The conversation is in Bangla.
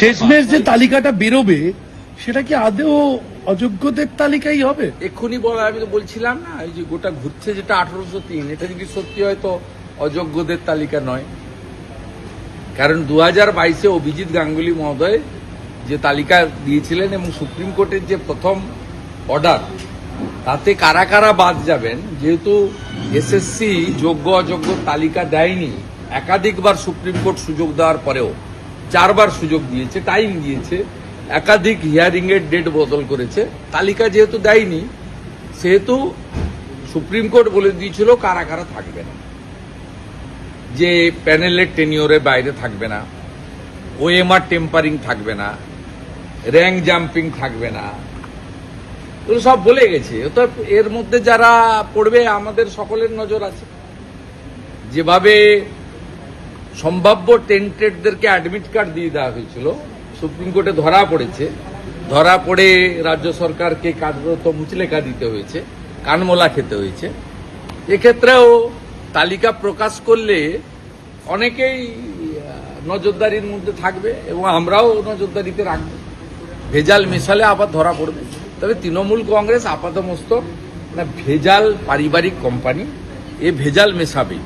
শেষমেশ যে তালিকাটা বেরোবে, সেটা কি আদেও অযোগ্যদের তালিকাই হবে? এক্ষুনি বলা আমি তো বলছিলাম না, এই যে গোটা ঘুরছে যেটা আঠারোশো তিন, এটা যদি সত্যি হয় তো অযোগ্যদের তালিকা নয়। কারণ দু হাজার বাইশে অভিজিৎ গাঙ্গুলি মহোদয় যে তালিকা দিয়েছিলেন এবং সুপ্রিম কোর্টের যে প্রথম অর্ডার, তাতে কারা কারা বাদ যাবেন, যেহেতু এসএসসি যোগ্য অযোগ্য তালিকা দেয়নি, একাধিকবার সুপ্রিম কোর্ট সুযোগ দেওয়ার পরেও। চারবার সুযোগ দিয়েছে টাইম দিয়েছে, একাধিক হিয়ারিং এর ডেট বদল করেছে। তালিকা যেহেতু দেয়নি, সেহেতু সুপ্রিম কোর্ট বলে দিয়েছিল কারা কারা থাকবে না। যে প্যানেলের টেনিওরের বাইরে থাকবে না ওএমআর টেম্পারিং থাকবে না র্যাঙ্ক জাম্পিং থাকবে না, এগুলো সব বলে গেছে। তো এর মধ্যে যারা পড়বে, আমাদের সকলের নজর আছে। যেভাবে সম্ভাব্য টেন্টেডদেরকে অ্যাডমিট কার্ড দিয়ে দেওয়া হয়েছিল। সুপ্রিম কোর্টে ধরা পড়েছে। ধরা পড়ে রাজ্য সরকারকে কার্যরত মুচলেখা দিতে হয়েছে, কানমোলা খেতে হয়েছে। এক্ষেত্রেও তালিকা প্রকাশ করলে অনেকেই নজরদারির মধ্যে থাকবে এবং আমরাও নজরদারিতে রাখব। ভেজাল মেশালে আবার ধরা পড়বে। তবে তৃণমূল কংগ্রেস আপাতমস্তক না ভেজাল পারিবারিক কোম্পানি, এ ভেজাল মেশাবে।